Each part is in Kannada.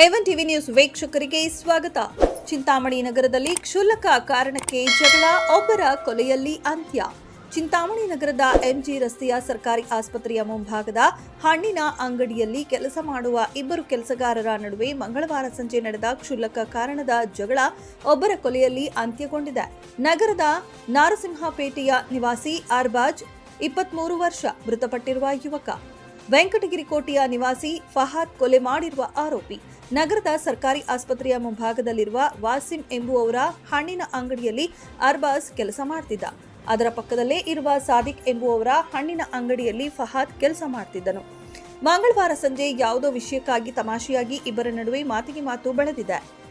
ಏವನ್ ಟಿವಿ ನ್ಯೂಸ್ ವೀಕ್ಷಕರಿಗೆ ಸ್ವಾಗತ. ಚಿಂತಾಮಣಿ ನಗರದಲ್ಲಿ ಕ್ಷುಲ್ಲಕ ಕಾರಣಕ್ಕೆ ಜಗಳ, ಒಬ್ಬರ ಕೊಲೆಯಲ್ಲಿ ಅಂತ್ಯ. ಚಿಂತಾಮಣಿ ನಗರದ ಎಂಜಿ ರಸ್ತೆಯ ಸರ್ಕಾರಿ ಆಸ್ಪತ್ರೆಯ ಮುಂಭಾಗದ ಹಣ್ಣಿನ ಅಂಗಡಿಯಲ್ಲಿ ಕೆಲಸ ಮಾಡುವ ಇಬ್ಬರು ಕೆಲಸಗಾರರ ನಡುವೆ ಮಂಗಳವಾರ ಸಂಜೆ ನಡೆದ ಕ್ಷುಲ್ಲಕ ಕಾರಣದ ಜಗಳ, ಒಬ್ಬರ ಕೊಲೆಯಲ್ಲಿ ಅಂತ್ಯಗೊಂಡಿದೆ. ನಗರದ ನಾರಸಿಂಹಪೇಟೆಯ ನಿವಾಸಿ ಅರ್ಬಾಜ್, ಇಪ್ಪತ್ಮೂರು ವರ್ಷ ಮೃತಪಟ್ಟಿರುವ ಯುವಕ. ವೆಂಕಟಗಿರಿ ಕೋಟೆಯ ನಿವಾಸಿ ಫಹಾದ್ ಕೊಲೆ ಮಾಡಿರುವ ಆರೋಪಿ. ನಗರದ ಸರ್ಕಾರಿ ಆಸ್ಪತ್ರೆಯ ಮುಂಭಾಗದಲ್ಲಿರುವ ವಾಸಿಂ ಎಂಬುವವರ ಹಣ್ಣಿನ ಅಂಗಡಿಯಲ್ಲಿ ಅರ್ಬಾಸ್ ಕೆಲಸ ಮಾಡ್ತಿದ್ದ. ಅದರ ಪಕ್ಕದಲ್ಲೇ ಇರುವ ಸಾದಿಕ್ ಎಂಬುವವರ ಹಣ್ಣಿನ ಅಂಗಡಿಯಲ್ಲಿ ಫಹಾದ್ ಕೆಲಸ ಮಾಡ್ತಿದ್ದನು. ಮಂಗಳವಾರ ಸಂಜೆ ಯಾವುದೋ ವಿಷಯಕ್ಕಾಗಿ ತಮಾಷೆಯಾಗಿ ಇಬ್ಬರ ನಡುವೆ ಮಾತಿಗೆ ಮಾತು ಬೆಳೆದಿದೆ.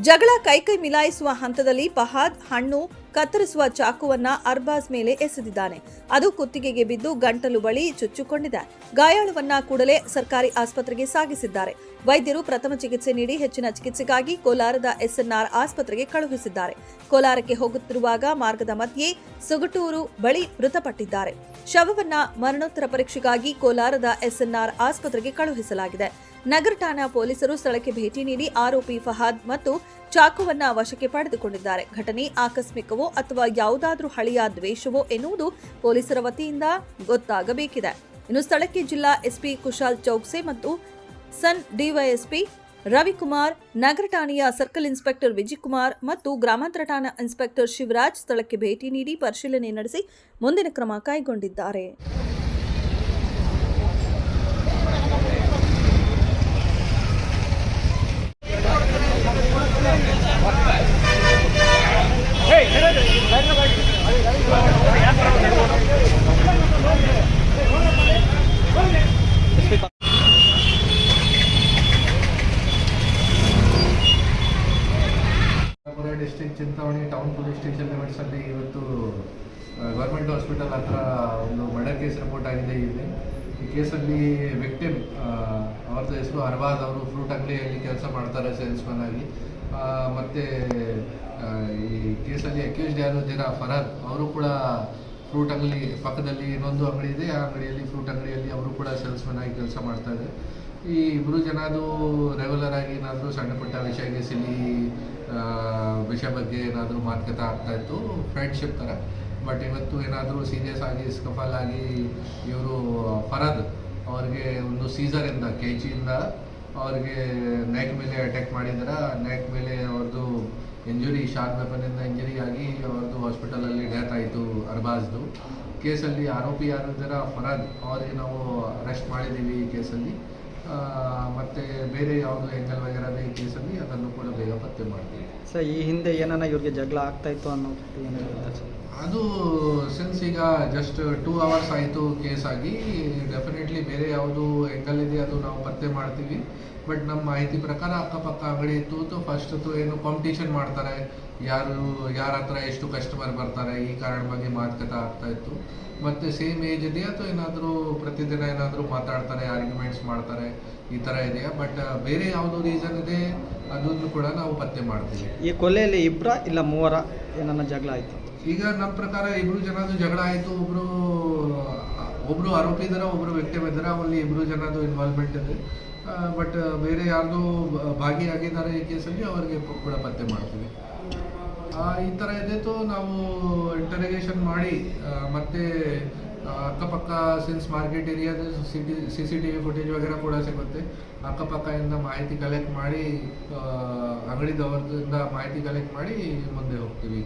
ಜಗಳ ಕೈಕೈ ಮಿಲಾಯಿಸುವ ಹಂತದಲ್ಲಿ ಫಹಾದ್ ಹಣ್ಣು ಕತ್ತರಿಸುವ ಚಾಕುವನ್ನ ಅರ್ಬಾಜ್ ಮೇಲೆ ಎಸೆದಿದ್ದಾನೆ. ಅದು ಕುತ್ತಿಗೆಗೆ ಬಿದ್ದು ಗಂಟಲು ಬಳಿ ಚುಚ್ಚಿಕೊಂಡಿದೆ. ಗಾಯಾಳುವನ್ನ ಕೂಡಲೇ ಸರ್ಕಾರಿ ಆಸ್ಪತ್ರೆಗೆ ಸಾಗಿಸಿದ್ದಾರೆ. ವೈದ್ಯರು ಪ್ರಥಮ ಚಿಕಿತ್ಸೆ ನೀಡಿ ಹೆಚ್ಚಿನ ಚಿಕಿತ್ಸೆಗಾಗಿ ಕೋಲಾರದ ಎಸ್ಎನ್ಆರ್ ಆಸ್ಪತ್ರೆಗೆ ಕಳುಹಿಸಿದ್ದಾರೆ. ಕೋಲಾರಕ್ಕೆ ಹೋಗುತ್ತಿರುವಾಗ ಮಾರ್ಗದ ಮಧ್ಯೆ ಸುಗಟೂರು ಬಳಿ ಮೃತಪಟ್ಟಿದ್ದಾರೆ. ಶವವನ್ನ ಮರಣೋತ್ತರ ಪರೀಕ್ಷೆಗಾಗಿ ಕೋಲಾರದ ಎಸ್ಎನ್ಆರ್ ಆಸ್ಪತ್ರೆಗೆ ಕಳುಹಿಸಲಾಗಿದೆ. ನಗರ ಠಾಣಾ ಪೊಲೀಸರು ಸ್ಥಳಕ್ಕೆ ಭೇಟಿ ನೀಡಿ ಆರೋಪಿ ಫಹಾದ್ ಮತ್ತು ಚಾಕುವನ್ನ ವಶಕ್ಕೆ ಪಡೆದುಕೊಂಡಿದ್ದಾರೆ. ಘಟನೆ ಆಕಸ್ಮಿಕವೋ ಅಥವಾ ಯಾವುದಾದ್ರೂ ಹಳೆಯ ದ್ವೇಷವೋ ಎನ್ನುವುದು ಪೊಲೀಸರ ವತಿಯಿಂದ ಗೊತ್ತಾಗಬೇಕಿದೆ. ಇನ್ನು ಸ್ಥಳಕ್ಕೆ ಜಿಲ್ಲಾ ಎಸ್ಪಿ ಕುಶಾಲ್ ಚೌಕ್ಸೆ ಮತ್ತು ಸನ್ ಡಿವೈಎಸ್ಪಿ ರವಿಕುಮಾರ್, ನಗರ ಠಾಣೆಯ ಸರ್ಕಲ್ ಇನ್ಸ್ಪೆಕ್ಟರ್ ವಿಜಯಕುಮಾರ್ ಮತ್ತು ಗ್ರಾಮಾಂತರ ಠಾಣಾ ಇನ್ಸ್ಪೆಕ್ಟರ್ ಶಿವರಾಜ್ ಸ್ಥಳಕ್ಕೆ ಭೇಟಿ ನೀಡಿ ಪರಿಶೀಲನೆ ನಡೆಸಿ ಮುಂದಿನ ಕ್ರಮ ಕೈಗೊಂಡಿದ್ದಾರೆ. ಚಿಂತಾಮಣಿ ಟೌನ್ ಪೊಲೀಸ್ ಸ್ಟೇಷನ್ ಲಿಮಿಟ್ಸಲ್ಲಿ ಇವತ್ತು ಗೌರ್ಮೆಂಟ್ ಹಾಸ್ಪಿಟಲ್ ಹತ್ರ ಒಂದು ಮರ್ಡರ್ ಕೇಸ್ ರಿಪೋರ್ಟ್ ಆಗಿದೆ ಇದೆ ಈ ಕೇಸಲ್ಲಿ ವಿಕ್ಟಿಮ್ ಅವ್ರದ್ದು ಹೆಸರು ಅರ್ಬಾದ್ ಅವರು ಫ್ರೂಟ್ ಅಂಗಡಿಯಲ್ಲಿ ಕೆಲಸ ಮಾಡ್ತಾರೆ ಸೇಲ್ಸ್ಮನ್ ಆಗಿ. ಮತ್ತು ಮತ್ತೆ ಈ ಕೇಸಲ್ಲಿ ಅಕ್ಯೂಸ್ಡ್ ಯಾರು? ಜನ ಫರಾರ್ ಅವರು ಕೂಡ ಫ್ರೂಟ್ ಅಂಗಡಿ ಪಕ್ಕದಲ್ಲಿ ಇನ್ನೊಂದು ಅಂಗಡಿ ಇದೆ. ಆ ಅಂಗಡಿಯಲ್ಲಿ ಫ್ರೂಟ್ ಅಂಗಡಿಯಲ್ಲಿ ಅವರು ಕೂಡ ಸೇಲ್ಸ್ಮನ್ ಆಗಿ ಕೆಲಸ ಮಾಡ್ತಾ ಇದ್ದಾರೆ. ಈ ಇಬ್ಬರು ಜನದು ರೆಗ್ಯುಲರ್ ಆಗಿ ಏನಾದರೂ ಸಣ್ಣ ಪುಟ್ಟ ವಿಷಯಕ್ಕೆ ಸಿಲಿ ವಿಷಯ ಬಗ್ಗೆ ಏನಾದರೂ ಮಾತುಕತೆ ಆಗ್ತಾ ಇತ್ತು ಫ್ರೆಂಡ್ಶಿಪ್ ಥರ. ಬಟ್ ಇವತ್ತು ಏನಾದರೂ ಸೀರಿಯಸ್ ಆಗಿ ಸ್ಕಫಲ್ ಆಗಿ ಇವರು ಫರದ್ ಅವ್ರಿಗೆ ಒಂದು ಸೀಸರಿಂದ ಕೆ ಜಿಯಿಂದ ಅವ್ರಿಗೆ ನೆಕ್ ಮೇಲೆ ಅಟ್ಯಾಕ್ ಮಾಡಿದ್ರೆ. ನೆಕ್ ಮೇಲೆ ಅವ್ರದ್ದು ಇಂಜುರಿ ಶಾರ್ಪ್ ವೆಪನಿಂದ ಇಂಜುರಿ ಆಗಿ ಅವ್ರದ್ದು ಹಾಸ್ಪಿಟಲಲ್ಲಿ ಡೆತ್ ಆಯಿತು ಅರ್ಬಾಜ್ದು. ಕೇಸಲ್ಲಿ ಆರೋಪಿ ಯಾರು ಫರಾದ್ ಅವ್ರಿಗೆ ನಾವು ಅರೆಸ್ಟ್ ಮಾಡಿದ್ದೀವಿ ಈ ಕೇಸಲ್ಲಿ. ಮತ್ತೆ ಬೇರೆ ಯಾವುದು ಎಂಗಲ್ ವಗೇರದ ಈ ಕೇಸಲ್ಲಿ ಅದನ್ನು ಕೂಡ ಬೇಗ ಪತ್ತೆ ಮಾಡ್ತೀವಿ. ಸರ್ ಈ ಹಿಂದೆ ಏನಾನ ಇವ್ರಿಗೆ ಜಗಳ ಆಗ್ತಾ ಇತ್ತು ಅನ್ನೋ ಸರ್? ಅದು ಸಿನ್ಸ್ ಈಗ ಜಸ್ಟ್ ಟೂ ಅವರ್ಸ್ ಆಯಿತು ಕೇಸ್ ಆಗಿ ಡೆಫಿನೆಟ್ಲಿ ಬೇರೆ ಯಾವುದು ಎಂಗಲ್ ಇದೆ ಅದು ನಾವು ಪತ್ತೆ ಮಾಡ್ತೀವಿ. ಬಟ್ ನಮ್ಮ ಮಾಹಿತಿ ಪ್ರಕಾರ ಅಕ್ಕಪಕ್ಕ ಅಂಗಡಿ ಇತ್ತು ಫಸ್ಟ್ ಏನು ಕಾಂಪಿಟೇಷನ್ ಮಾಡ್ತಾರೆ. ಯಾರು ಯಾರ ಹತ್ರ ಎಷ್ಟು ಕಸ್ಟಮರ್ ಬರ್ತಾರೆ ಈ ಕಾರಣ ಬಗ್ಗೆ ಮಾತುಕತೆ ಆಗ್ತಾ ಇತ್ತು. ಮತ್ತೆ ಸೇಮ್ ಏಜ್ ಇದೆಯಾ ಅಥವಾ ಏನಾದರೂ ಪ್ರತಿದಿನ ಏನಾದರೂ ಮಾತಾಡ್ತಾರೆ ಆರ್ಗ್ಯುಮೆಂಟ್ಸ್ ಮಾಡ್ತಾರೆ? ಈ ತರ ಇದೆಯಾ ಬಟ್ ಬೇರೆ ಯಾವುದೋ ರೀಸನ್ ಇದೆ ಅದನ್ನು ಕೂಡ ನಾವು ಪತ್ತೆ ಮಾಡ್ತೀವಿ. ಈ ಕೊಲೆಯಲ್ಲಿ ಇಬ್ಬರ ಇಲ್ಲ ಮೂವರ ಏನನ್ನ ಜಗಳ ಆಯ್ತು? ಈಗ ನಮ್ಮ ಪ್ರಕಾರ ಇಬ್ರು ಜನದು ಜಗಳ ಆಯ್ತು. ಒಬ್ರು ಒಬ್ರು ಆರೋಪಿ ಇದಾರೆ ಒಬ್ರು ವ್ಯಕ್ತಿ ಇದ್ದಾರೆ ಅವಲ್ಲಿ ಇಬ್ರು ಜನದು ಇನ್ವಾಲ್ವ್ಮೆಂಟ್ ಇದೆ. ಬಟ್ ಬೇರೆ ಯಾರ್ದು ಭಾಗಿಯಾಗಿದ್ದಾರೆ ಈ ಕೇಸಲ್ಲಿ ಅವರಿಗೆ ಕೂಡ ಪತ್ತೆ ಮಾಡ್ತೀವಿ. ಆ, ಈ ಥರ ಇದೆ. ನಾವು ಇಂಟರಿಗೇಷನ್ ಮಾಡಿ ಮತ್ತೆ ಅಕ್ಕಪಕ್ಕ since market ಏರಿಯಾದ C T C C T footage ವಗೇರ ಕೂಡ ಸಿಗುತ್ತೆ. ಅಕ್ಕಪಕ್ಕದಿಂದ ಮಾಹಿತಿ ಕಲೆಕ್ಟ್ ಮಾಡಿ ಅಂಗಡಿದವ್ರದಿಂದ ಮಾಹಿತಿ ಕಲೆಕ್ಟ್ ಮಾಡಿ ಮುಂದೆ ಹೋಗ್ತೀವಿ ಈ